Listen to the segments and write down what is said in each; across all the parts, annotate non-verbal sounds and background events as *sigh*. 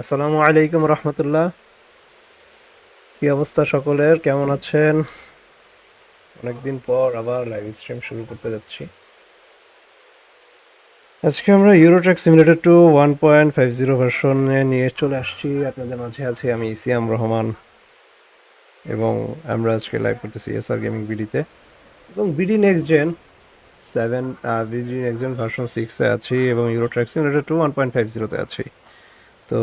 আসসালামু আলাইকুম রহমতুল্লাহ। কি অবস্থা সকলের? কেমন আছেন? অনেকদিন পর আবার লাইভ স্ট্রিম শুরু করতে যাচ্ছি। আজকে আমরা Euro Truck simulator two one point five zero ভার্সনে নিয়ে চলে আসছি। আপনাদের মাঝে আছি আমি ইসিয়াম রহমান এবং আমরা আজকে লাইভ করতেছি এসআর গেমিং বিডিতে এবং BD next gen seven BD next gen version সিক্সে আছি এবং Euro Truck simulator two one point five জিরোতে আছি। তো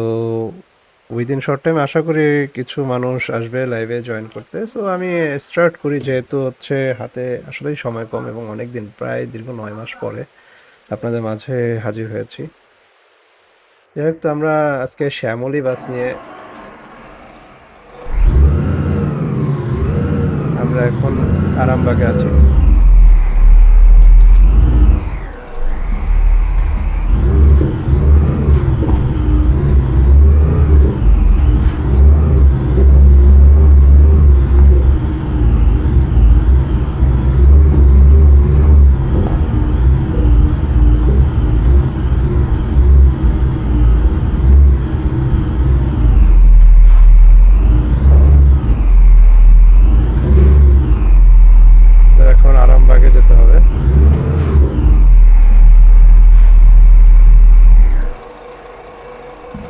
উইদিন শর্ট টাইম আশা করি কিছু মানুষ আসবে লাইভে জয়েন করতে। সো আমি স্টার্ট করি যেহেতু হচ্ছে হাতে আসলেই সময় কম এবং অনেক দিন প্রায় দীর্ঘ নয় মাস পরে আপনাদের মাঝে হাজির হয়েছি। যাই তো আমরা আজকে শ্যামলী বাস নিয়ে আমরা এখন আরামবাগে আছি।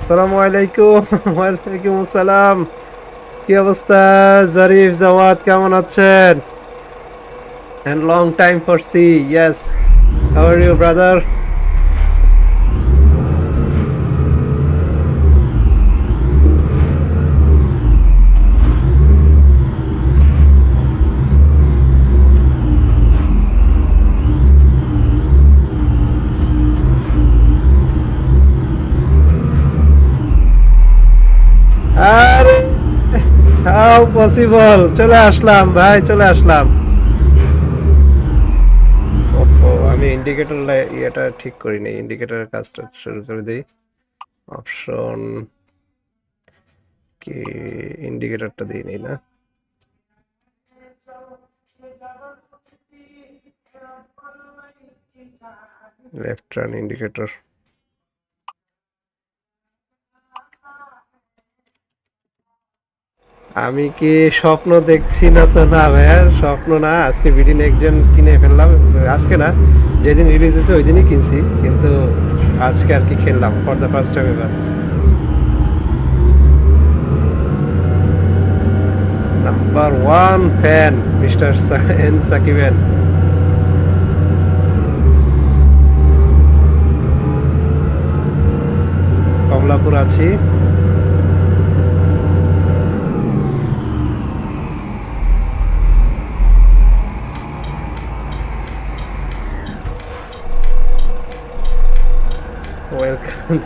আসসালামু আলাইকুম ওয়ালাইকুম আসসালাম কি অবস্থা জারিফ জাওয়াদ কেমন আছেন and long time for see yes how are you brother আরে পসিবল চলে আসলাম, ভাই, চলে আসলাম। আমি ইন্ডিকেটর ইয়েটা ঠিক করিনি। ইন্ডিকেটরের কাজটা শুরু করে দিই। অপশন কি? ইন্ডিকেটরটা দিইনি না? লেফট টার্ন ইন্ডিকেটর আমি কি স্বপ্ন দেখছি না তো না ভাইয়া, স্বপ্ন না, আজকে বিডিন একজন কিনে ফেললাম, আজকে না, যেদিন রিলিজ হয়েছে ওই দিনই কিনছি, কিন্তু আজকে আর কি খেললাম ফর দ্য ফার্স্ট টাইম এবার number one fan mister N সাকিবেন Kamalapur আছি।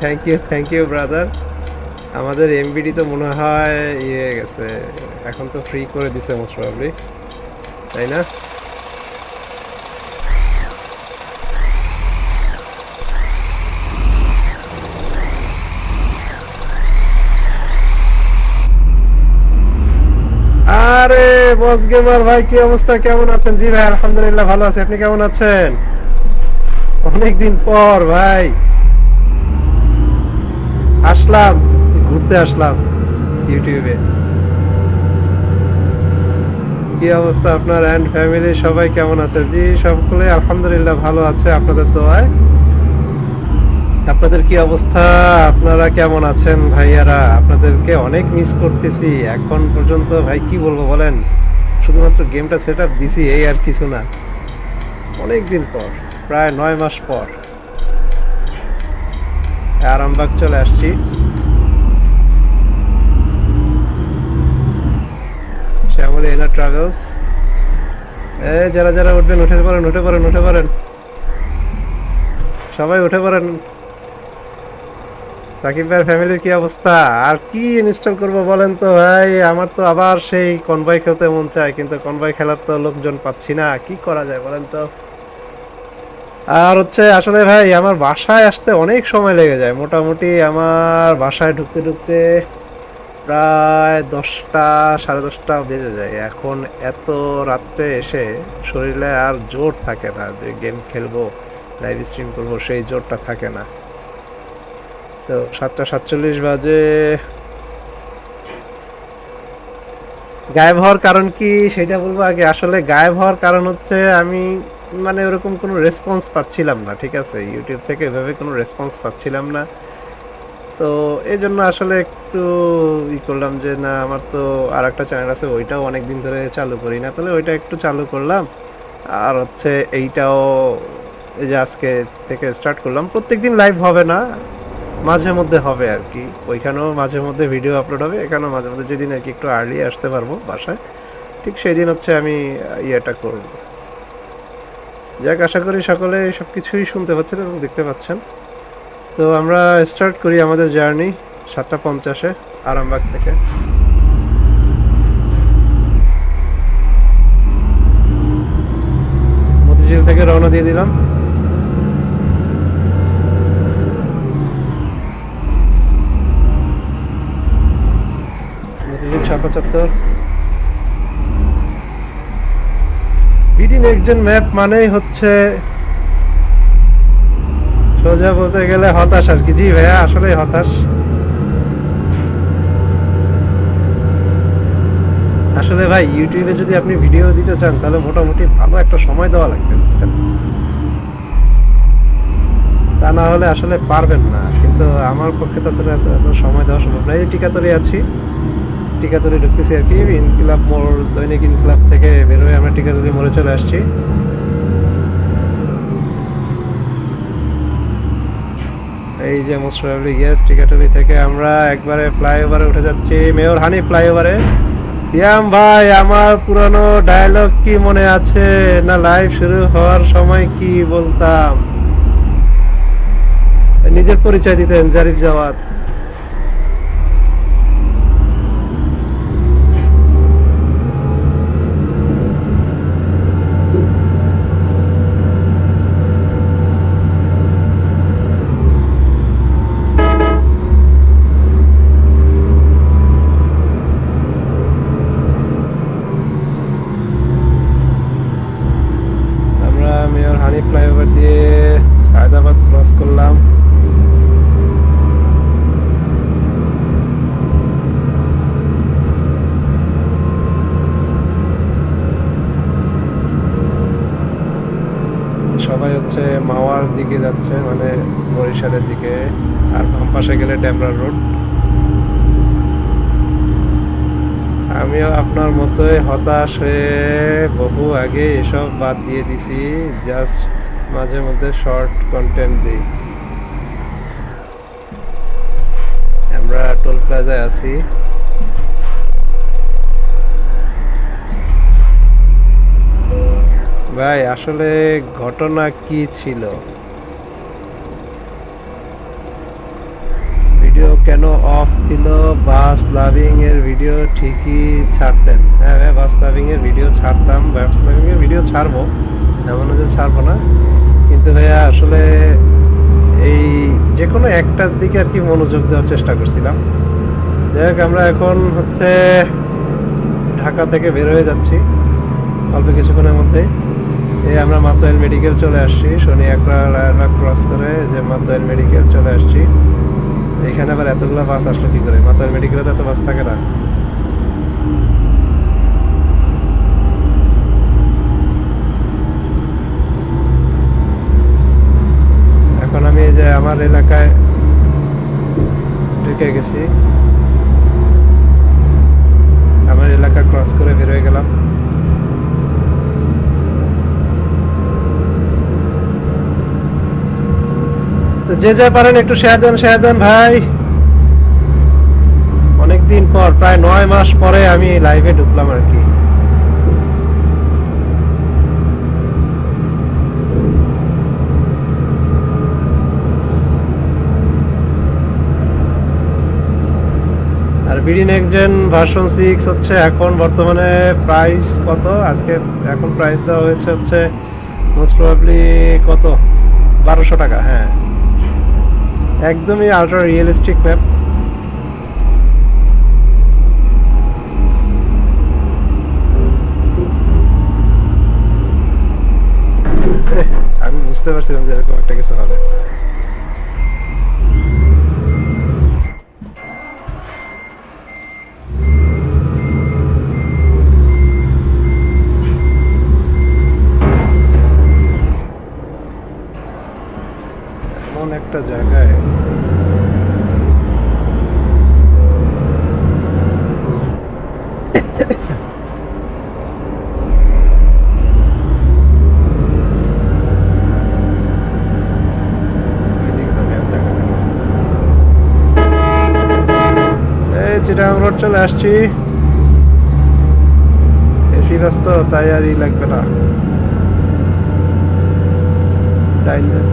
Thank you thank you brother আমাদের এমবিডি তো মনে হয় ইয়ে গেছে। এখন তো ফ্রি করে দিছে মোস্ট প্রবলি তাই না? আরে বস গেমার ভাই, কি অবস্থা? কেমন আছেন? জি ভাই, আলহামদুলিল্লাহ ভালো আছি। আপনি কেমন আছেন? অনেকদিন পর ভাই। আসলাম, ঘুরতে আসলাম ইউটিউবে। কি অবস্থা আপনার এন্ড ফ্যামিলি সবাই কেমন আছে? জি, সকলে আলহামদুলিল্লাহ ভালো আছে, আপনাদের দোয়ায়। আপনাদের কি অবস্থা? আপনারা কেমন আছেন ভাইয়ারা? আপনাদেরকে অনেক মিস করতেছি। এখন পর্যন্ত ভাই, কি বলব বলেন? শুধুমাত্র গেমটা সেট আপ দিছি, এই আর কিছু না। অনেক দিন পর, প্রায় নয় মাস পর। আরামবাগ চলে আসছি। শ্যামলী ট্রাভেলস যারা যারা উঠবেন, উঠে উঠে উঠে সবাই উঠে পড়েন। সাকিব ভাইয়ের ফ্যামিলির কি অবস্থা? আর কি ইনস্টল করব বলেন তো ভাই? আমার তো আবার সেই কনভয় খেলতে মন চায়, কিন্তু কনভয় খেলার তো লোকজন পাচ্ছি না। কি করা যায় বলেন তো? আর হচ্ছে আসলে ভাই, আমার বাসায় আসতে অনেক সময় লেগে যায়। মোটামুটি আমার বাসায় ঢুকতে ঢুকতে প্রায় দশটা, সাড়ে দশটা বেজে যায়। এখন এত রাত্রে এসে শরীরে আর জোর থাকে না যে গেম খেলব, লাইভ স্ট্রিম করব, সেই জোরটা থাকে না। তো সাতটা সাতচল্লিশ বাজে। গায়েব হওয়ার কারণ কি সেটা বলব আগে। আসলে গায়েব হওয়ার কারণ হচ্ছে আমি মানে ওরকম কোনো রেসপন্স পাচ্ছিলাম না, ঠিক আছে? ইউটিউব থেকে এভাবে কোনো রেসপন্স পাচ্ছিলাম না। তো এই জন্য আসলে একটু ই করলাম যে, না, আমার তো আর একটা চ্যানেল আছে, ওইটাও অনেক দিন ধরে চালু করি না। তাহলে ওইটা একটু চালু করলাম। আর হচ্ছে এইটাও এই যে আজকে থেকে স্টার্ট করলাম। প্রত্যেকদিন লাইভ হবে না, মাঝে মধ্যে হবে আর কি। ওইখানেও মাঝে মধ্যে ভিডিও আপলোড হবে, এখানেও মাঝে মধ্যে। যেদিন আর কি একটু আর্লি আসতে পারব বাসায়, ঠিক সেই দিন হচ্ছে আমি ইয়েটা করব। যাক, আশা করি সকলে সব কিছুই শুনতে পাচ্ছেন এবং দেখতে পাচ্ছেন। তো আমরা স্টার্ট করি আমাদের জার্নি সাতটা পঞ্চাশে আরামবাগ থেকে। মতিঝিল থেকে রওনা দিয়ে দিলাম। মতিঝিল ছাপা চত্বর। নেক্সট ম্যাপ মানেই হচ্ছে সোজা বলতে গেলে হতাশ আর কি। জি ভাইয়া আসলে হতাশ। আসলে ভাই ইউটিউবে যদি আপনি ভিডিও দিতে চান, তাহলে মোটামুটি ভালো একটা সময় দেওয়া লাগবে। তা না হলে আসলে পারবেন না। কিন্তু আমার পক্ষে তো আসলে সময় দেওয়া সম্ভব না। এই টিকা টিকাতরে আছি। টিকাতরে ঢুকতেছি আর কি, ইনকিলাব মোড়, দৈনিক ইনকিলাব থেকে বেরোয় আমরা টিকাতরি মোড়ে চলে আসছি। এই যে মোস্ট প্রবাবলি ইয়েস টিকাটলি থেকে আমরা একবারে ফ্লাইওভারে উঠে যাচ্ছি। মেয়র হানি ফ্লাইওভারে। ইয়াম ভাই, আমার পুরানো ডায়লগ কি মনে আছে? না লাইভ শুরু হওয়ার সময় কি বলতাম? নিজের পরিচয় দিতেন, জারিফ জাওয়াত আমরা মেয়র হানি ফ্লাইওভার দিয়ে সায়দাবাদ ক্রস করলাম সবাই হচ্ছে মাওয়ার দিকে যাচ্ছে মানে দিকে আর বাম পাশে গেলে ডেমরা রোড। আমিও আপনার মতোই হতাশ হয়ে বহু আগে এসব বাদ দিয়ে দিছি জাস্ট মাঝে মধ্যে শর্ট কন্টেন্ট দিই। আমরা টোল প্লাজায় আছি। ভাই, আসলে ঘটনা কি ছিল ভিডিও কেন অফ ছিল বাস লাভিং এর ভিডিও ঠিকই ছাড়তেন। হ্যাঁ হ্যাঁ বাস লাভিং এর ভিডিও ছাড়তাম, বাস লাভিং এর ভিডিও ছাড়বো এমন যে ছাড়বো না। কিন্তু ভাইয়া, আসলে এই যে কোনো একটার দিকে আর কি মনোযোগ দেওয়ার চেষ্টা করছিলাম। যাই হোক, আমরা এখন হচ্ছে ঢাকা থেকে বের হয়ে যাচ্ছি, অল্প কিছুক্ষণের মধ্যে এই আমরা মাতোয়াইল মেডিকেল চলে আসছি, শনি একরা ক্রস করে যে মাতোয়াইল মেডিকেল চলে আসছি। এখানে আবার এতগুলো বাস আসলো কি করে? মাতোয়াইল মেডিকেলে তো এত বাস থাকে না। এখন আমি যে আমার এলাকায় ঢুকে গেছি। আমার এলাকা ক্রস করে বের হয়ে গেলাম। যে যা পারেন, একটু শেয়ার দেন শেয়ার দেন ভাই। অনেকদিন পর, প্রায় নয় মাস পরে আমি লাইভে ঢুকলাম আর কি। আর BD next gen version six হচ্ছে এখন বর্তমানে প্রাইস কত? আজকে এখন প্রাইস দেওয়া হয়েছে হচ্ছে মোস্ট প্রবাবলি কত? বারোশো টাকা হ্যাঁ। একদমই আল্ট্রা রিয়েলিস্টিক ম্যাপ আমি বুঝতে পারছিলাম যে এরকম একটা কিছু হবে এমন একটা জায়গায় চলে আসছি। এসি বাস তো তাই আর ই লাগবে না।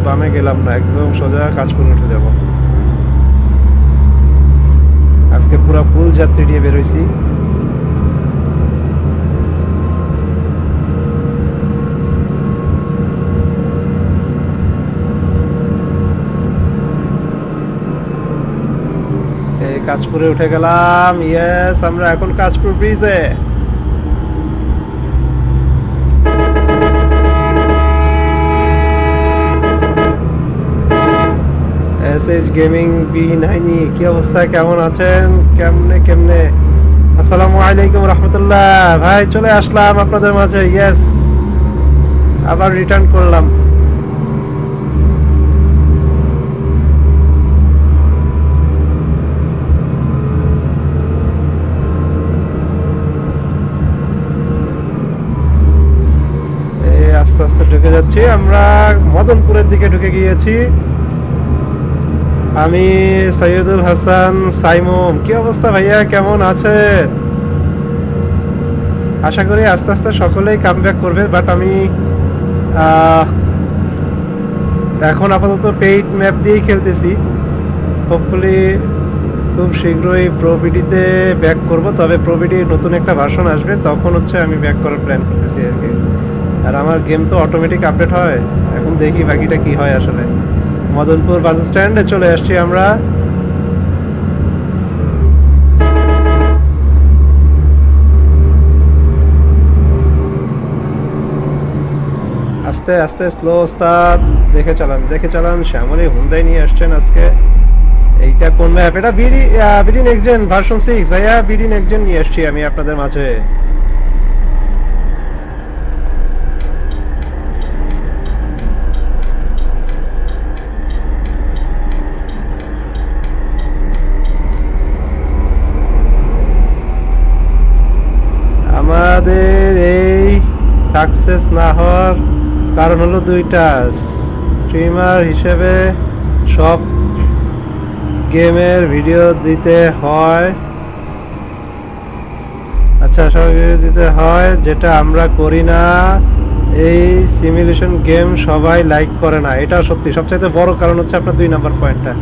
বামে গেলাম না, একদম সোজা কাজপুর উঠে যাব। আজকে পুরো ফুল যাত্রী নিয়ে বেরোইছি কাজপুরে উঠে গেলাম ইয়েস আমরা এখন কাজপুর ব্রিজে এস গেমিং বি নাইনি কি অবস্থা? কেমন আছেন? কেমনে কেমনে? আসসালামু আলাইকুম রহমতুল্লাহ। ভাই, চলে আসলাম আপনাদের মাঝে ইয়েস আবার রিটার্ন করলাম। আস্তে আস্তে ঢুকে যাচ্ছি, আমরা মদনপুরের দিকে ঢুকে গিয়েছি। আমি সৈয়দুল হাসান সাইমুম। কি অবস্থা ভাইয়া? কেমন আছেন? আশা করি আস্তে আস্তে সকলেই কাম ব্যাক করবে বাট আমি এখন আপাতত পেইড ম্যাপ দিয়েই খেলতেছি। হোপফুলি খুব শীঘ্রই প্রোবিডিতে ব্যাক করব, তবে প্রোবিডি নতুন একটা ভার্সন আসবে, তখন হচ্ছে আমি ব্যাক করার প্ল্যান করতেছি আর কি। আর আমার গেম তো অটোমেটিক আপডেট হয়, এখন দেখি বাকিটা কি হয় আসলে। মদনপুর বাস স্ট্যান্ডে চলে আসছি আমরা। আস্তে আস্তে স্লো ওস্তাদ। দেখে চালান দেখে চালান। শ্যামলী হুন্দাই নিয়ে আসছেন আজকে। এইটা কোন ম্যাপ এটা BD BD next gen version six ভাইয়া বিডি নেক্সট জেন নিয়ে আসছি আমি আপনাদের মাঝে আমাদের এই সাকসেস না হওয়ার কারণ হলো দুইটা। স্ট্রিমার হিসেবে সব গেমের ভিডিও দিতে হয়। আচ্ছা সব ভিডিও দিতে হয়, যেটা আমরা করি না। এই সিমুলেশন গেম সবাই লাইক করে না। এটা সত্যি। সবচাইতে বড় কারণ হচ্ছে আপনার দুই নাম্বার পয়েন্টটা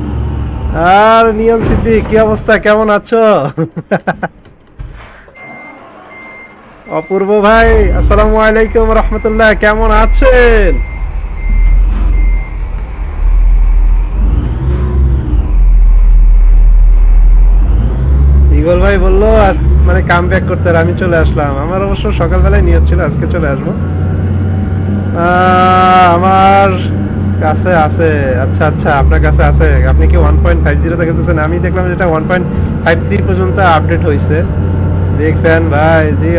আর নিয়ম সিদ্ধি কি অবস্থা? কেমন আছো? *laughs* অপূর্ব ভাই, আসসালামু আলাইকুম রহমতুল্লাহ, কেমন আছেন? ইগল ভাই বলল, আজ মানে কাম ব্যাক করতে আমি চলে আসলাম। আমার অবশ্য সকালবেলায় নিয়ত ছিল, আজকে চলে আসব। আমার কাছে আছে আচ্ছা আচ্ছা আপনার কাছে আছে। আপনি কি ওয়ান পয়েন্ট ফাইভ জিরো দেখতেছেন আমি দেখলাম যেটা ওয়ান পয়েন্ট ফাইভ থ্রি পর্যন্ত আপডেট হয়েছে দেখবেন ভাই জি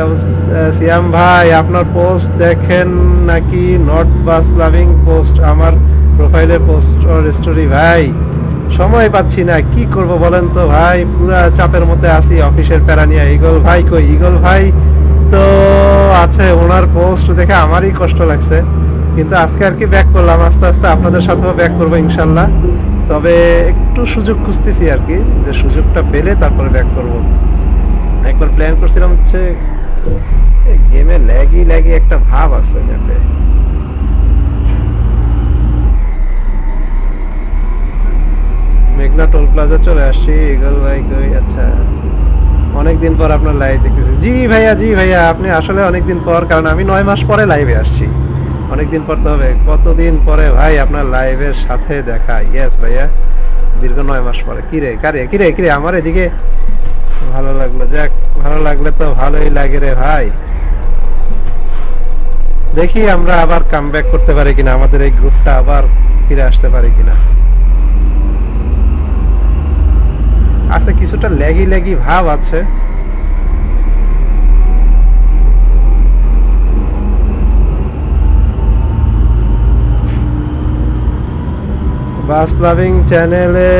সিয়াম ভাই, আপনার পোস্ট দেখেন নাকি? নট বাস লাভিং পোস্ট আমার প্রোফাইলে পোস্ট স্টোরি ভাই। সময় পাচ্ছি না, কি করব বলেন তো ভাই? পুরা চাপের মধ্যে আছি, অফিসের প্যারা নিয়ে। ইগল ভাই কই? ইগল ভাই তো আছে, ওনার পোস্ট দেখে আমারই কষ্ট লাগছে। কিন্তু আজকে আর কি ব্যাক করলাম, আস্তে আস্তে আপনাদের সাথেও ব্যাক করব ইনশাল্লাহ। তবে একটু সুযোগ খুঁজতেছি আর কি, যে সুযোগটা পেলে তারপরে ব্যাক করব। একবার প্ল্যান করছিলাম হচ্ছে গেমে ল্যাগি ল্যাগি একটা ভাব আছে যাতে। মেঘনা টোল প্লাজা চলে আসছি ইগল ভাই কই? আচ্ছা অনেকদিন পর আপনার লাইভ দেখতেছি। জি ভাইয়া জি ভাইয়া, আপনি আসলে অনেকদিন পর, কারণ আমি নয় মাস পরে লাইভে আসছি। অনেকদিন পর তো হবে। কতদিন পরে ভাই আপনার লাইভের সাথে দেখা? ইয়েস ভাইয়া, দীর্ঘ নয় মাস পরে। কিরে, কারে, কিরে কিরে, আমার এদিকে ভালো লাগল। যাক, ভালো লাগলে তো ভালোই লাগে রে ভাই। দেখি আমরা আবার কাম করতে পারি কিনা, আমাদের এই গ্রুপটা আবার ফিরে আসতে পারি কিনা। আছে কিছুটা ল্যাগি ল্যাগি ভাব আছে। বাস লাভিং চ্যানেলে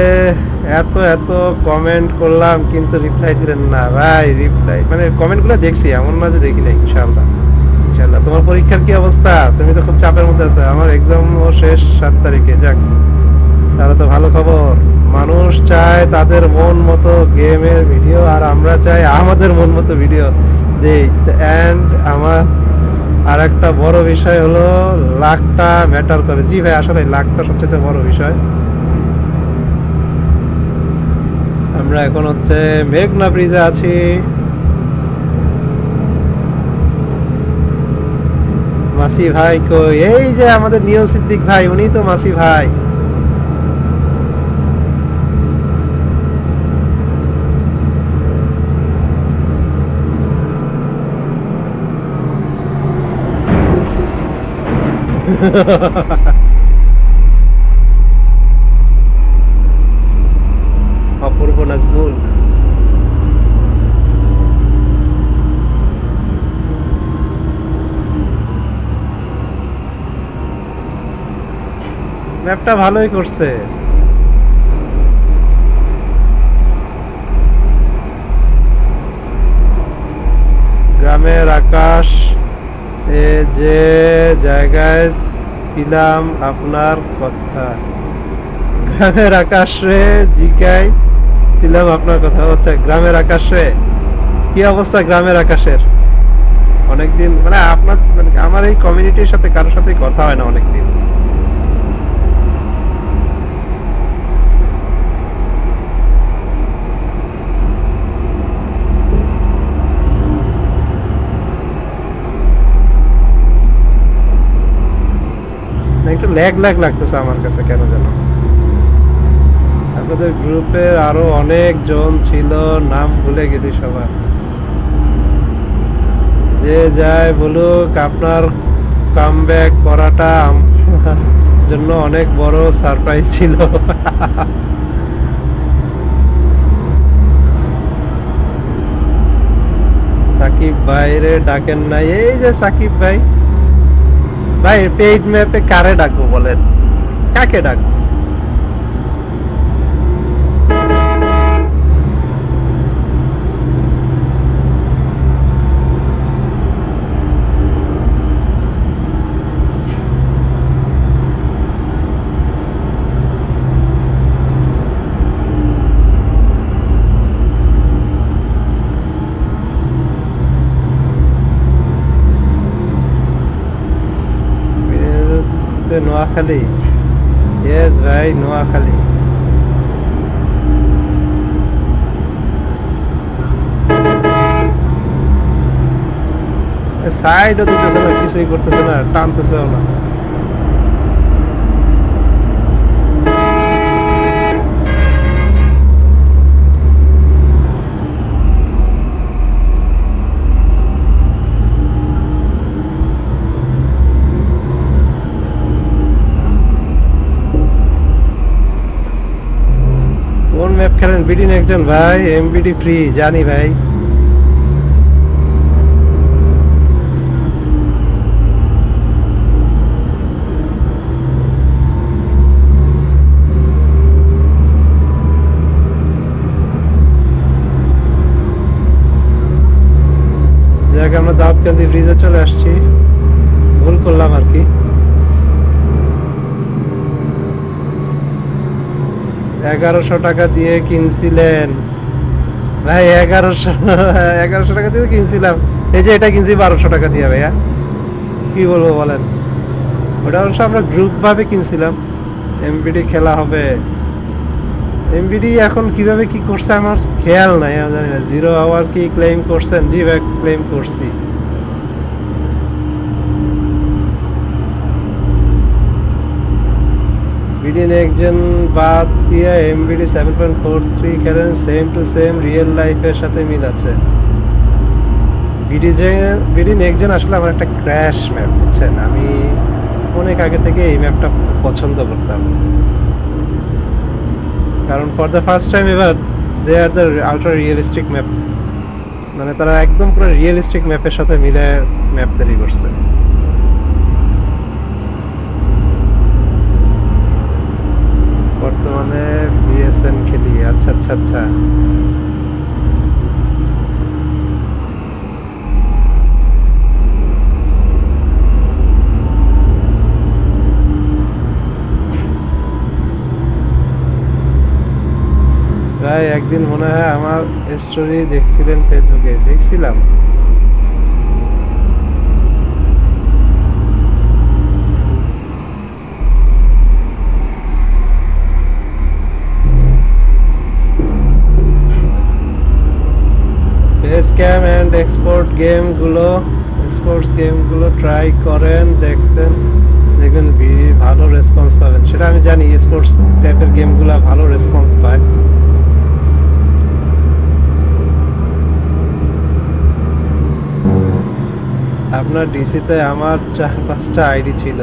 এত এত কমেন্ট করলাম, কিন্তু রিপ্লাই দিলেন না। ভাই রিপ্লাই মানে কমেন্টগুলো দেখছি, এমন না যে দেখি না ইনশাল্লাহ ইনশাল্লাহ তোমার পরীক্ষার কি অবস্থা? তুমি তো খুব চাপের মধ্যে আছো। আমার এক্সাম ও শেষ সাত তারিখে, যাক। তাহলে তো ভালো খবর। মানুষ চায় তাদের মন মতো গেমের ভিডিও আর আমরা চাই আমাদের মন মতো ভিডিও দেই অ্যান্ড আমার আর একটা বড় বিষয় হলো, লাখটা ম্যাটার করে। জি ভাই, আসলে লাখটা সবচেয়ে বড় বিষয়। আমরা এখন হচ্ছে মেঘনা ব্রিজে আছি। মাসি ভাই কই? এই যে আমাদের নিয় সিদ্দিক ভাই, উনি তো মাসি ভাই। *laughs* ম্যাপটা ভালোই করছে। গ্রামের আকাশ এ যে জায়গায় ছিলাম আপনার কথা। গ্রামের আকাশে জিকাই ছিলাম আপনার কথা। হচ্ছে গ্রামের আকাশে? কি অবস্থা গ্রামের আকাশের? অনেকদিন মানে আপনার মানে আমার এই কমিউনিটির সাথে কারোর সাথে কথা হয় না অনেকদিন না, একটু ল্যাগ ল্যাগ লাগতেছে আমার কাছে, কেন যেন আপনাদের গ্রুপে আরও অনেক জন ছিল, নাম ভুলে গেছি সবার। যে যায় বলুক, আপনার কাম করাটা আমার জন্য অনেক বড় সারপ্রাইজ ছিল। সাকিব ভাইরে ডাকেন নাই। এই যে সাকিব ভাই। ভাই পেইড ম্যাপে কারে ডাকবো বলেন? কাকে ডাকবো? নোয়াখালী। ইয়েস ভাই নোয়াখালী। সাইডও দিতেছে না কিছুই করতেছে না টানতেছেও না। খেলেন বিডি একজন ভাই এমবিডি ফ্রি জানি ভাই। আমরা দাউদকান্দি ব্রিজে চলে আসছি ভুল করলাম আর কি এগারোশো টাকা দিয়ে কিনছিলেন। ভাই, এগারোশো এগারোশো টাকা দিয়ে কিনছিলাম। এই যে এটা কিনছি বারোশো টাকা দিয়ে, ভাইয়া। কি বলব বলেন? ওটা অবশ্য আমরা গ্রুপ ভাবে কিনছিলাম। এমবিডি খেলা হবে। এমবিডি এখন কীভাবে কি করছে আমার খেয়াল নাই, আমি জানি না। জিরো আওয়ার কি ক্লেম করছেন? জি ভাই ক্লেম করছি। বিডিন একজন বাদ দিয়ে MBD seven point four three খেলেন সেম টু সেম রিয়েল লাইফের সাথে মিল আছে। বিডি একজন আসলে আমার একটা ক্র্যাশ ম্যাপ বুঝছেন? আমি অনেক আগে থেকে এই ম্যাপটা পছন্দ করতাম। কারণ ফর দ্য ফার্স্ট টাইম এবার they are the ultra realistic map মানে তারা একদম পুরো রিয়েলিস্টিক ম্যাপের সাথে মিলে ম্যাপ তৈরি করছে। বর্তমানে বিএসএন খেলি। আচ্ছা আচ্ছা আচ্ছা। প্রায় একদিন মনে হয় আমার স্টোরি দেখছিলেন ফেসবুকে দেখছিলাম। ফেস ক্যাম অ্যান্ড এক্সপোর্ট গেমগুলো এক্সপোর্টস গেমগুলো ট্রাই করেন, দেখছেন, দেখবেন ভালো রেসপন্স পাবেন। সেটা আমি জানি স্পোর্টস টাইপের গেমগুলো ভালো রেসপন্স পায়। আপনার ডিসিতে আমার চার পাঁচটা আইডি ছিল।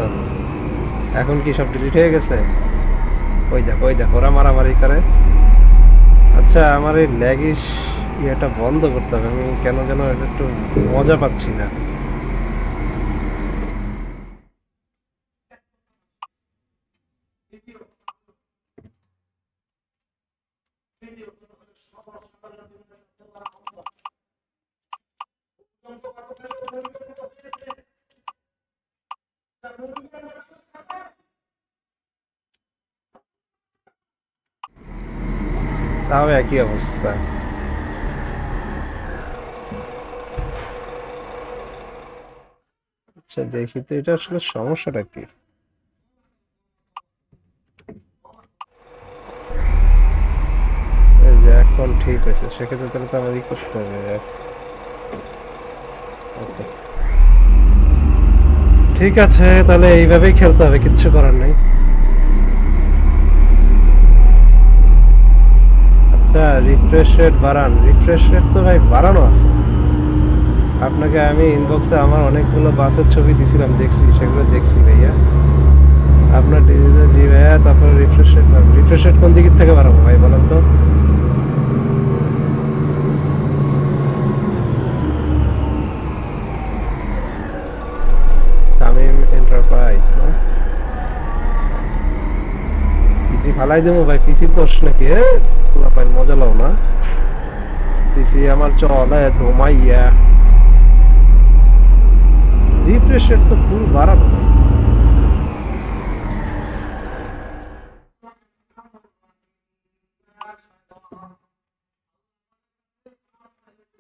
এখন কি সব ডিলিট হয়ে গেছে? ওই দেখ ওই দেখ, ওরা মারামারি করে। আচ্ছা আমার এই ল্যাগিস ইয়েটা বন্ধ করতে হবে। আমি কেন যেন এটা একটু মজা পাচ্ছি না। তাও একই অবস্থা। আচ্ছা দেখি তো এটা আসলে সমস্যাটা কি? এখন ঠিক হয়েছে, সেক্ষেত্রে তাহলে তো আমাদের করতে হবে ঠিক আছে, তাহলে এইভাবেই খেলতে হবে, কিচ্ছু করার নেই। আচ্ছা রিফ্রেশ রেট বাড়ান রিফ্রেশ রেট তো ভাই বাড়ানো আছে। আপনাকে আমি ইনবক্সে আমার অনেকগুলো বাসের ছবি দিছিলাম, দেখছি, সেগুলো দেখছি ভাইয়া। আপনার ডিজিটাল জি ভাইয়া, তারপর রিফ্রেশ রেট রিফ্রেশ রেট কোন দিকের থেকে বাড়াবো ভাই, বলেন তো? পিসি ফালাই দেবো ভাই পিসি দোষ নাকি মজা লাও না। পিসি আমার চলে ধোমাইয়া। রিফ্রেশ রেট তো ফুল বাড়ানো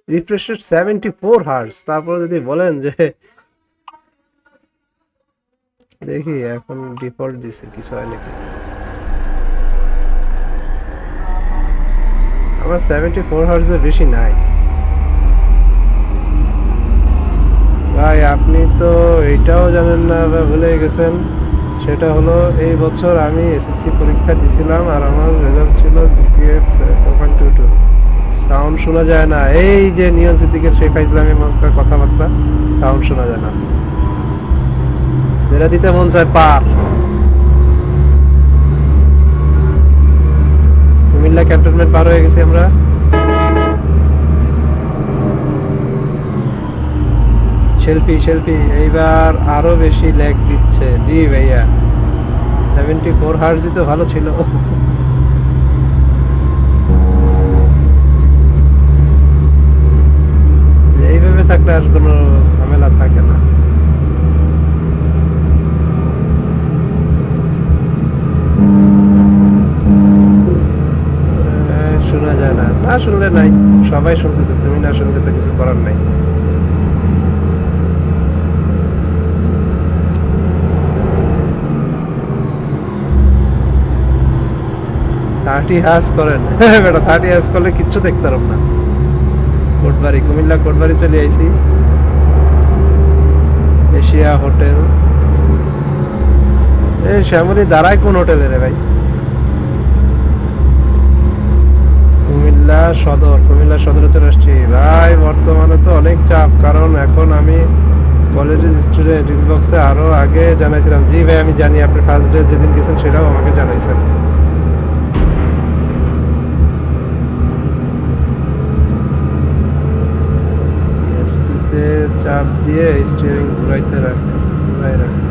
রিফ্রেশ সেভেন্টি ফোর হার্স তারপর যদি বলেন যে, দেখি এখন ডিফল্ট দিছে, কিছু হয় নাকি আমার সেভেন্টি ফোর হার্সের বেশি নাই। ভাই, আপনি তো এটাও জানেন না বা ভুলে গেছেন। সেটা হলো, এই বছর আমি এসএসসি পরীক্ষা দিছিলাম আর আমার রেজাল্ট ছিল জিপিএফ টু টু সাউন্ড শোনা যায় না। এই যে নিয়ন সিদ্দিকের শেখ ইসলামের কথাবার্তা সাউন্ড শোনা যায় না। যেটা দিতে মন চায় পার কুমিল্লা ক্যান্টনমেন্ট পার হয়ে গেছি আমরা। সেলফি সেলফি এইবার আরও বেশি ল্যাগ দিচ্ছে। জি ভাইয়া। সেভেন্টি ফোর হার্জই তো ভালো ছিল। এইভাবে থাকলে আর কোনো ঝামেলা থাকে না। শোনা যায় না। না শুনলে নাই। সবাই শুনতেছে। তুমি না শুনলে তো কিছু করার নাই। থার্টি হাস করেন। *laughs* বেটা থার্টি হাস করলে কিচ্ছু দেখতে পারব না। কোটবাড়ি, কুমিল্লা কোটবাড়ি চলে আইছি। Asia hotel. এই শ্যামলি, দাঁড়ায় কোন হোটেলে রে ভাই? কুমিল্লা সদর, কুমিল্লা সদরে চলে আসছি। ভাই, বর্তমানে তো অনেক চাপ, কারণ এখন আমি কলেজের স্টুডেন্ট ইনবক্সে আরও আগে জানাইছিলাম। জি ভাই, আমি জানি, আপনি ফার্স্ট ডে যেদিন গেছেন সেটাও আমাকে জানাইছেন। চাপ দিয়ে স্টিয়ারিং ঘুরাইতে রাখে ঘুরাই রাখে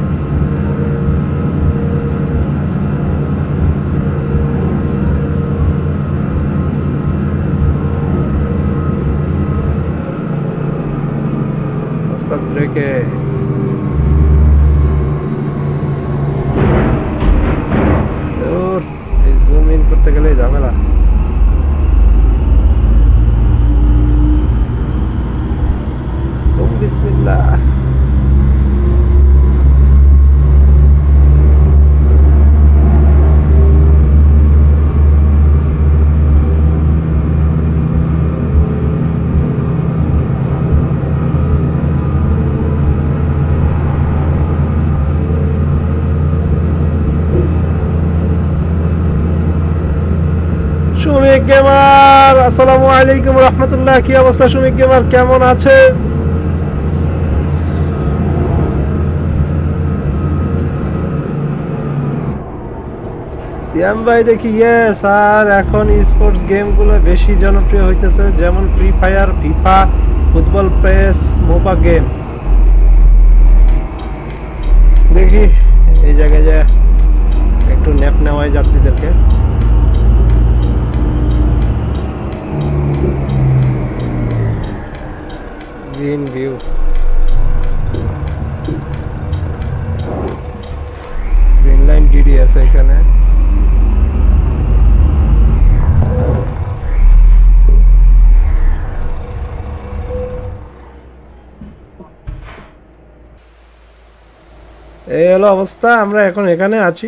ওস্তাদ ব্রেকে আসসালামু আলাইকুম রহমতুল্লাহ, কি অবস্থা সুমিক কেমন আছেন? সিয়াম ভাই দেখি ইয়েস আর এখন স্পোর্টস গেমগুলো বেশি জনপ্রিয় হইতেছে, যেমন Free Fire FIFA football press MOBA game দেখি, এই জায়গায় যে একটু ন্যাপ নেওয়ায় যাত্রীদেরকে। Green view green line DD আছে এখানে। এই হলো অবস্থা, আমরা এখন এখানে আছি।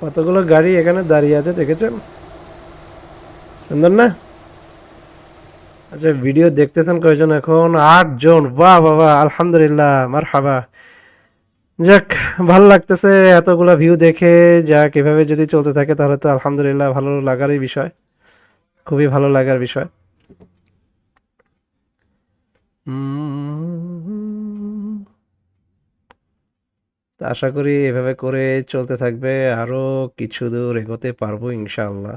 কতগুলো গাড়ি এখানে দাঁড়িয়ে আছে, দেখেছেন? সুন্দর না? আচ্ছা ভিডিও দেখতেছেন কয়জন এখন? আট জন বাহ বাবা আলহামদুলিল্লাহ মার হাবা যাক, ভালো লাগতেছে এতগুলা ভিউ দেখে। যাক, এভাবে যদি চলতে থাকে, তাহলে তো আলহামদুলিল্লাহ ভালো লাগারই বিষয়। খুবই ভালো লাগার বিষয়। আশা করি এভাবে করে চলতে থাকবে। আরও কিছু দূর এগোতে পারব, ইনশাআল্লাহ।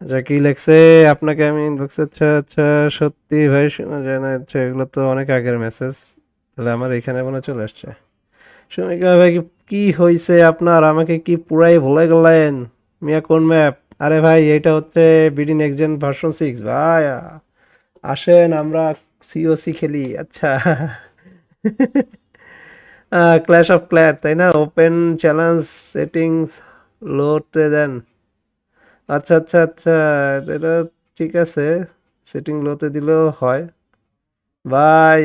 আচ্ছা কি লেখছে? আপনাকে আমি ইনবক্সে আচ্ছা আচ্ছা সত্যি ভাই শোনা যায় না। আচ্ছা এগুলো তো অনেক আগের মেসেজ তাহলে আমার এখানে মনে চলে আসছে। সুমিকা ভাই, কি- হয়েছে আপনার? আমাকে কি পুরাই ভুলে গেলেন? মিয়া, কোন ম্যাপ আরে ভাই এটা হচ্ছে BD next gen version six ভাই আসেন, আমরা সিওসি খেলি। আচ্ছা। ক্ল্যাশ অফ ক্ল্যাট তাই না? ওপেন চ্যালেঞ্জ সেটিংস লোডতে দেন। আচ্ছা আচ্ছা আচ্ছা এটা ঠিক আছে। সেটিং লোতে দিলেও হয়। ভাই